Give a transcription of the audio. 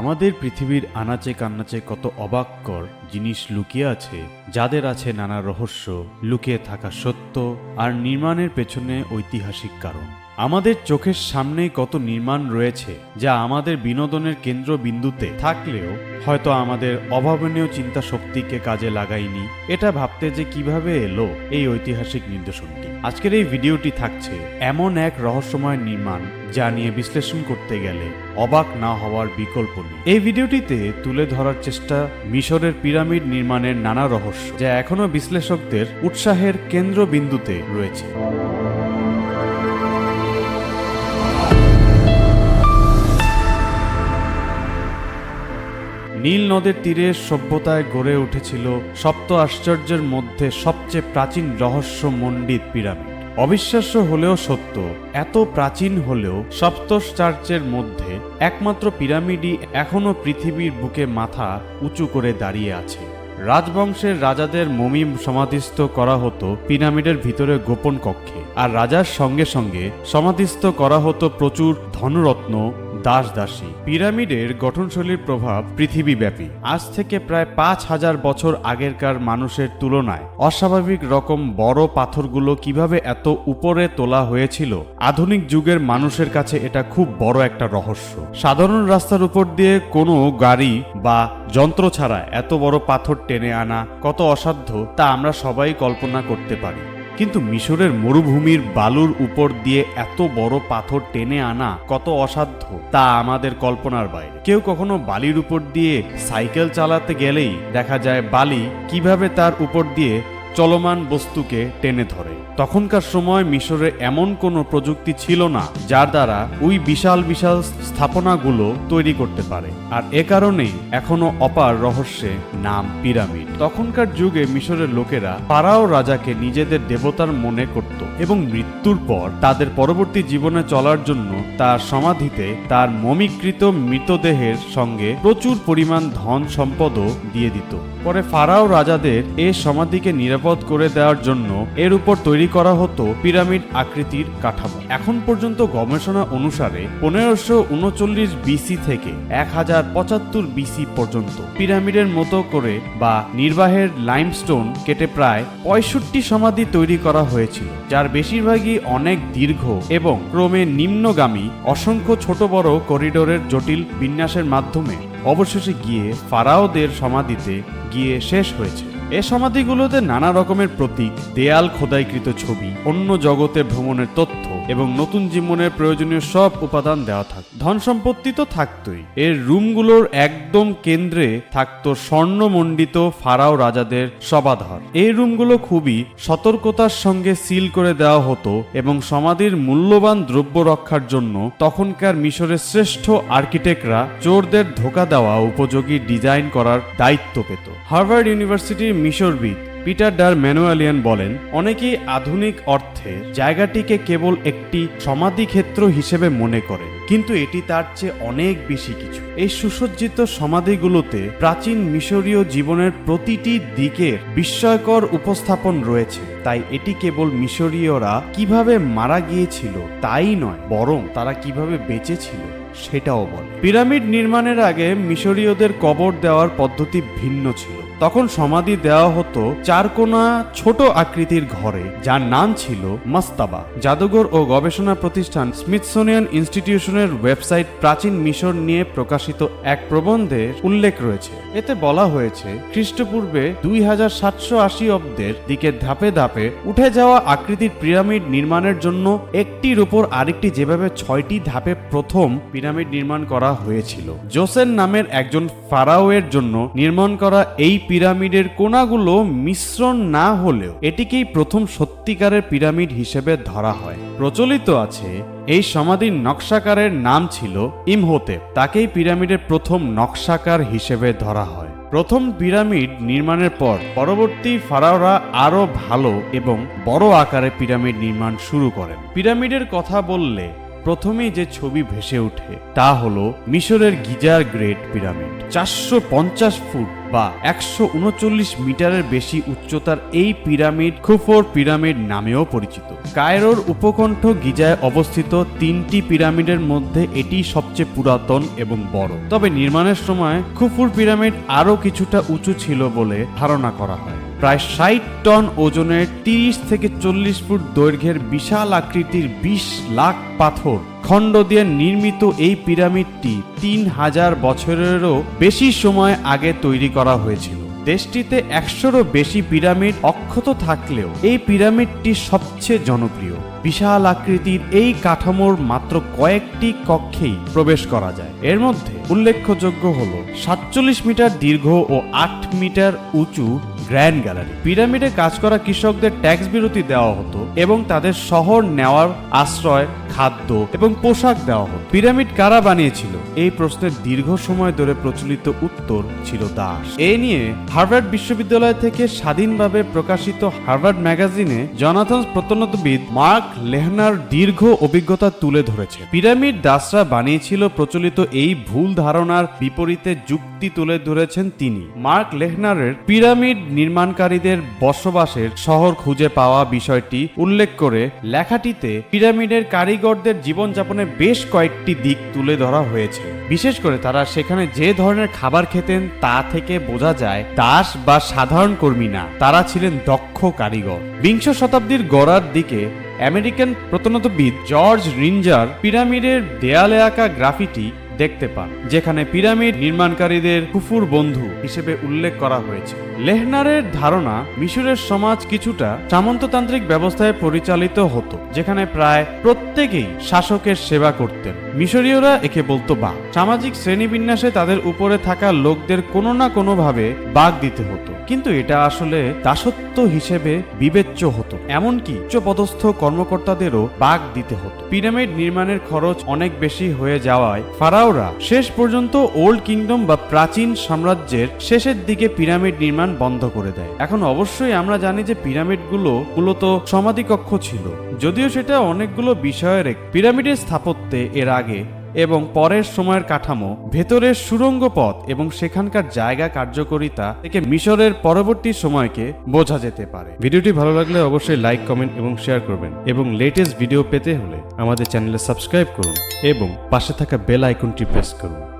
আমাদের পৃথিবীর আনাচে কান্নাচে কত অবাককর জিনিস লুকিয়ে আছে, যাদের আছে নানা রহস্য, লুকিয়ে থাকা সত্য আর নির্মাণের পেছনে ঐতিহাসিক কারণ। আমাদের চোখের সামনেই কত নির্মাণ রয়েছে, যা আমাদের বিনোদনের কেন্দ্রবিন্দুতে থাকলেও হয়তো আমাদের অভাবনীয় চিন্তা শক্তিকে কাজে লাগায়নি। এটা ভাবতে যে কীভাবে এলো এই ঐতিহাসিক নির্দেশনটি আজকের এই ভিডিওটি থাকছে এমন এক রহস্যময় নির্মাণ যা নিয়ে বিশ্লেষণ করতে গেলে অবাক না হওয়ার বিকল্প নেই। এই ভিডিওটিতে তুলে ধরার চেষ্টা মিশরের পিরামিড নির্মাণের নানা রহস্য যা এখনও বিশ্লেষকদের উৎসাহের কেন্দ্রবিন্দুতে রয়েছে। নীল নদের তীরে সভ্যতায় গড়ে উঠেছিল সপ্ত আশ্চর্যের মধ্যে সবচেয়ে প্রাচীন রহস্য মণ্ডিত পিরামিড। অবিশ্বাস্য হলেও সত্য, এত প্রাচীন হলেও সপ্তশ্চার্চের মধ্যে একমাত্র পিরামিডই এখনও পৃথিবীর বুকে মাথা উঁচু করে দাঁড়িয়ে আছে। রাজবংশের রাজাদের মমি সমাধিস্থ করা হতো পিরামিডের ভিতরে গোপন কক্ষে, আর রাজার সঙ্গে সঙ্গে সমাধিস্থ করা হতো প্রচুর ধনরত্ন দাস দাসী পিরামিডের গঠনশৈলীর প্রভাব পৃথিবীব্যাপী। আজ থেকে প্রায় পাঁচ হাজার বছর আগেরকার মানুষের তুলনায় অস্বাভাবিক রকম বড় পাথরগুলো কীভাবে এত উপরে তোলা হয়েছিল, আধুনিক যুগের মানুষের কাছে এটা খুব বড় একটা রহস্য। সাধারণ রাস্তার উপর দিয়ে কোনো গাড়ি বা যন্ত্র ছাড়া এত বড় পাথর টেনে আনা কত অসাধ্য তা আমরা সবাই কল্পনা করতে পারি। কিন্তু মিশরের মরুভূমির বালুর উপর দিয়ে এত বড় পাথর টেনে আনা কত অসাধ্য, তা আমাদের কল্পনার বাইরে। কেউ কখনো বালির উপর দিয়ে সাইকেল চালাতে গেলেই দেখা যায় বালি কীভাবে তার উপর দিয়ে চলমান বস্তুকে টেনে ধরে। তখনকার সময় মিশরে এমন কোনো প্রযুক্তি ছিল না যার দ্বারা ওই বিশাল বিশাল স্থাপনাগুলো তৈরি করতে পারে। আর এ কারণেই এখনও অপার রহস্যে নাম পিরামিড। তখনকার যুগে মিশরের লোকেরা পারাও রাজাকে নিজেদের দেবতার মনে করত এবং মৃত্যুর পর তাদের পরবর্তী জীবনে চলার জন্য তার সমাধিতে তার মমিকৃত মৃতদেহের সঙ্গে প্রচুর পরিমাণ ধন সম্পদও দিয়ে দিত। পরে ফারাও রাজাদের এ সমাধিকে নিরাপদ করে দেওয়ার জন্য এর উপর তৈরি করা হতো পিরামিড আকৃতির কাঠামো। এখন পর্যন্ত গবেষণা অনুসারে পনেরোশো উনচল্লিশ বিসি থেকে এক হাজার পঁচাত্তর বিসি পর্যন্ত পিরামিডের মতো করে বা নির্বাহের লাইমস্টোন কেটে প্রায় পঁয়ষট্টি সমাধি তৈরি করা হয়েছিল, যার বেশিরভাগই অনেক দীর্ঘ এবং ক্রমে নিম্নগামী, অসংখ্য ছোট বড় করিডোরের জটিল বিন্যাসের মাধ্যমে অবশেষে গিয়ে ফারাওদের সমাধিতে গিয়ে শেষ হয়েছে। এ সমাধিগুলোতে নানা রকমের প্রতীক দেয়াল খোদাইকৃত ছবি অন্য জগতে ভ্রমণের তথ্য এবং নতুন জীবনের প্রয়োজনীয় সব উপাদান দেওয়া থাক। ধন সম্পত্তি তো থাকতই। এর রুমগুলোর একদম কেন্দ্রে থাকতো স্বর্ণমণ্ডিত ফারাও রাজাদের সবাধর এই রুমগুলো খুবই সতর্কতার সঙ্গে সিল করে দেওয়া হতো এবং সমাধির মূল্যবান দ্রব্য রক্ষার জন্য তখনকার মিশরের শ্রেষ্ঠ আর্কিটেক্টরা চোরদের ধোকা দেওয়া উপযোগী ডিজাইন করার দায়িত্ব পেত। হার্ভার্ড ইউনিভার্সিটির মিশরবিদ পিটার ডার ম্যানুয়ালিয়ান বলেন, অনেকেই আধুনিক অর্থে জায়গাটিকে কেবল একটি সমাধিক্ষেত্র হিসেবে মনে করেন কিন্তু এটি তার চেয়ে অনেক বেশি কিছু। এই সুসজ্জিত সমাধিগুলোতে প্রাচীন মিশরীয় জীবনের প্রতিটি দিকের বিস্ময়কর উপস্থাপন রয়েছে। তাই এটি কেবল মিশরীয়রা কীভাবে মারা গিয়েছিল তাই নয়, বরং তারা কীভাবে বেঁচে ছিল সেটাও বলে। পিরামিড নির্মাণের আগে মিশরীয়দের কবর দেওয়ার পদ্ধতি ভিন্ন ছিল। তখন সমাধি দেওয়া হতো চারকোনা ছোট আকৃতির ঘরে, যার নাম ছিল মাস্তাবা। জাদুঘর ও গবেষণা প্রতিষ্ঠান স্মিথসোনিয়ান ইনস্টিটিউশনের ওয়েবসাইট প্রাচীন মিশর নিয়ে প্রকাশিত এক প্রবন্ধের উল্লেখ রয়েছে। এতে বলা হয়েছে, খ্রিস্টপূর্বে দুই হাজার সাতশো আশি অব্দের দিকে ধাপে ধাপে উঠে যাওয়া আকৃতির পিরামিড নির্মাণের জন্য একটির উপর আরেকটি যেভাবে ছয়টি ধাপে প্রথম পিরামিড নির্মাণ করা হয়েছিল। জোসেন নামের একজন ফারাওয়ের জন্য নির্মাণ করা এই পিরামিডের কোনাগুলো মিশ্রণ না হলেও এটিকেই প্রথম সত্যিকারের পিরামিড হিসেবে ধরা হয়। প্রচলিত আছে, এই সমাধির নকশাকারের নাম ছিল ইমহোতেপ। তাকেই পিরামিডের প্রথম নকশাকার হিসেবে ধরা হয়। প্রথম পিরামিড নির্মাণের পর পরবর্তী ফারাওরা আরও ভালো এবং বড় আকারে পিরামিড নির্মাণ শুরু করেন। পিরামিডের কথা বললে প্রথমেই যে ছবি ভেসে ওঠে, তা হলো মিশরের গিজার গ্রেট পিরামিড। চারশো পঞ্চাশ ফুট বা একশো উনচল্লিশ মিটারের বেশি উচ্চতার এই পিরামিড খুফোর পিরামিড নামেও পরিচিত। কায়রোর উপকণ্ঠ গিজায় অবস্থিত তিনটি পিরামিডের মধ্যে এটি সবচেয়ে পুরাতন এবং বড়। তবে নির্মাণের সময় খুফুর পিরামিড আরও কিছুটা উঁচু ছিল বলে ধারণা করা হয়। প্রায় ষাট টন ওজনের তিরিশ থেকে চল্লিশ ফুট দৈর্ঘ্যের বিশাল আকৃতির বিশ লাখ পাথর খণ্ড দিয়ে নির্মিত এই পিরামিডটি তিন হাজার বছরেরও বেশি সময় আগে তৈরি করা হয়েছিল। দেশটিতে একশোরও বেশি পিরামিড অক্ষত থাকলেও এই পিরামিডটি সবচেয়ে জনপ্রিয়। বিশাল আকৃতির এই কাঠামোর মাত্র কয়েকটি কক্ষেই প্রবেশ করা যায়। এর মধ্যে উল্লেখযোগ্য হল সাতচল্লিশ মিটার দীর্ঘ ও আট মিটার উঁচু গ্র্যান্ড গ্যালারি। পিরামিডে কাজ করা কৃষকদের ট্যাক্স বিরতি দেওয়া হতো এবং তাদের শহর নেওয়ার আশ্রয় খাদ্য এবং পোশাক দেওয়া হতো। পিরামিড কারা বানিয়েছিল? এই প্রশ্নের দীর্ঘ সময় ধরে প্রচলিত উত্তর ছিল দাস। এ নিয়ে হার্ভার্ড বিশ্ববিদ্যালয় থেকে স্বাধীনভাবে প্রকাশিত হার্ভার্ড ম্যাগাজিনে জনাথন প্রত্যানতবিদ মার্ক লেহনার দীর্ঘ অভিজ্ঞতা তুলে ধরেছে। পিরামিড দাসরা বানিয়েছিল প্রচলিত এই ভুল ধারণার বিপরীতে যুক্তি তুলে ধরেছেন তিনি। মার্ক লেহনারের পিরামিড নির্মাণকারীদের বসবাসের শহর খুঁজে পাওয়া বিষয়টি উল্লেখ করে লেখাটিতে পিরামিডের কারিগরদের জীবনযাপনের বেশ কয়েকটি দিক তুলে ধরা হয়েছে। বিশেষ করে তারা সেখানে যে ধরনের খাবার খেতেন তা থেকে বোঝা যায়, দাস বা সাধারণ কর্মী না, তারা ছিলেন দক্ষ কারিগর। বিংশ শতাব্দীর গড়ার দিকে আমেরিকান প্রত্নতবিদ জর্জ রিঞ্জার পিরামিডের দেয়ালে আঁকা গ্রাফিটি দেখতে পান, যেখানে পিরামিড নির্মাণকারীদের কুফুর বন্ধু হিসেবে উল্লেখ করা হয়েছে। লেহনারের ধারণা, মিশরের সমাজ কিছুটা সামন্ততান্ত্রিক ব্যবস্থায় পরিচালিত হতো, যেখানে প্রায় প্রত্যেকেই শাসকের সেবা করতেন। মিশরীয়রা একে বলতো বাঘ। সামাজিক শ্রেণীবিন্যাসে তাদের উপরে থাকা লোকদের কোনো না কোনোভাবে বাঘ দিতে হতো। কিন্তু এটা আসলে দাসত্ব হিসেবে বিবেচ্য হতো। এমনকি উচ্চপদস্থ কর্মকর্তাদেরও বাঘ দিতে হতো। পিরামিড নির্মাণের খরচ অনেক বেশি হয়ে যাওয়ায় ফারাওরা শেষ পর্যন্ত ওল্ড কিংডম বা প্রাচীন সাম্রাজ্যের শেষের দিকে পিরামিড নির্মাণ বন্ধ করে দেয়। এখন অবশ্যই আমরা জানি যে পিরামিডগুলো মূলত সমাধিকক্ষ ছিল। যদিও সেটা অনেকগুলো বিষয়ের এক পিরামিডের স্থাপত্যে এর আগে এবং পরের সময়ের কাঠামো, ভেতরের সুরঙ্গ পথ এবং সেখানকার জায়গা কার্যকরিতা থেকে মিশরের পরবর্তী সময়কে বোঝা যেতে পারে। ভিডিওটি ভালো লাগলে অবশ্যই লাইক, কমেন্ট এবং শেয়ার করবেন এবং লেটেস্ট ভিডিও পেতে হলে আমাদের চ্যানেলে সাবস্ক্রাইব করুন এবং পাশে থাকা বেল আইকনটি প্রেস করুন।